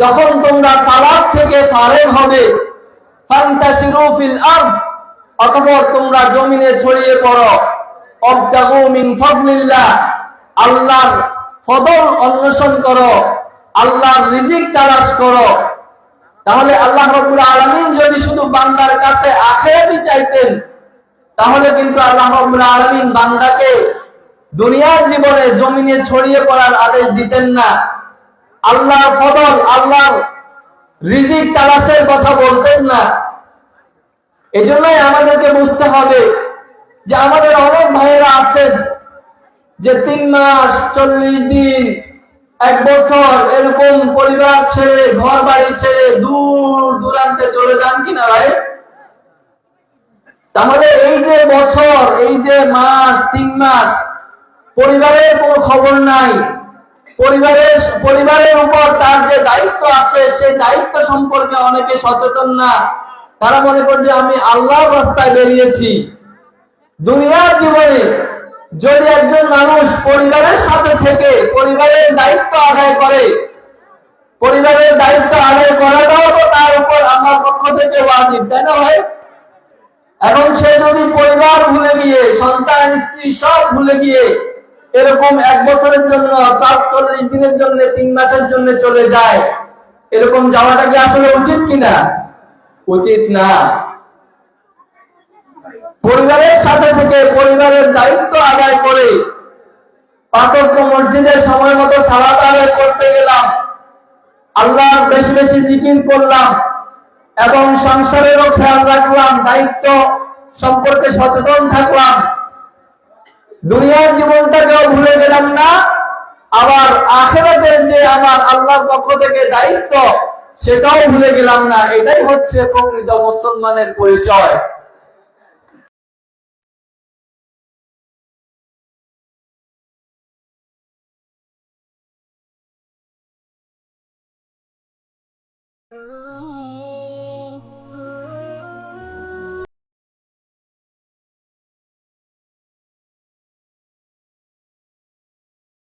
যখন তোমরা সালাত থেকে ফারেগ হবে অতঃপর তোমরা জমিনে ছড়িয়ে পড়ো। আল্লাহর ফদল অন্বেষণ করো, আল্লাহর রিজিক তালাশ করো। তাহলে আল্লাহ রাব্বুল আলামিন যদি শুধু বান্দার কাছে আখিরাতই চাইতেন, তাহলে কিন্তু আল্লাহ রাব্বুল আলামিন বান্দাকে দুনিয়ার জীবনে জমিনে ছড়িয়ে পড়ার আদেশ দিতেন না। আল্লাহর ফদল আল্লাহর রিজিক, তালাশের কথা বলতেন না। এজন্যই আমাদেরকে বুঝতে হবে যে আমাদের অনেক ভাইয়েরা আছেন যে তিন মাস, চল্লিশ দিন, এক বছর এরকম পরিবার ছেড়ে ঘর বাড়ি ছেড়ে দূর দূরান্তে চলে যান কিনা ভাই? তাহলে এই যে বছর, এই যে মাস, তিন মাস পরিবারের কোনো খবর নাই। পরিবারের পরিবারের উপর তার যে দায়িত্ব আছে, সেই দায়িত্ব সম্পর্কে অনেকে সচেতন না। তারা মনে করছে আমি আল্লাহর রাস্তায় বেরিয়েছি। দুনিয়ার জীবনে যদি একজন মানুষ পরিবারের সাথে থেকে পরিবারের দায়িত্ব আদায় করে, পরিবারের দায়িত্ব আদায় করাটাও তো তার উপর আল্লাহর পক্ষ থেকে ওয়াজিব, তাই না ভাই? এবং সে যদি পরিবার ভুলে গিয়ে, সন্তান, স্ত্রী সব ভুলে গিয়ে এরকম এক বছরের জন্য চার চল্লিশ দিনের জন্য, তিন মাসের জন্য চলে যায়। এরকম যাওয়াটা কি আসলে উচিত কিনা? উচিত না। পরিবারের সাথে থেকে পরিবারের দায়িত্ব আদায় করে পাঁচক্য মসজিদের সময় মতো সালাত আদায় করতে গেলাম। আল্লাহর বেশি বেশি জিকির করলাম এবং সংসারেরও খেয়াল রাখলাম, দায়িত্ব সম্পর্কে সচেতন থাকলাম। দুনিয়ার জীবনটাকেও ভুলে গেলাম না। আবার আখেরাতের যে আমার আল্লাহর পক্ষ থেকে দায়িত্ব, সেটাও ভুলে গেলাম না। এটাই হচ্ছে প্রকৃত মুসলমানের পরিচয়। Oh.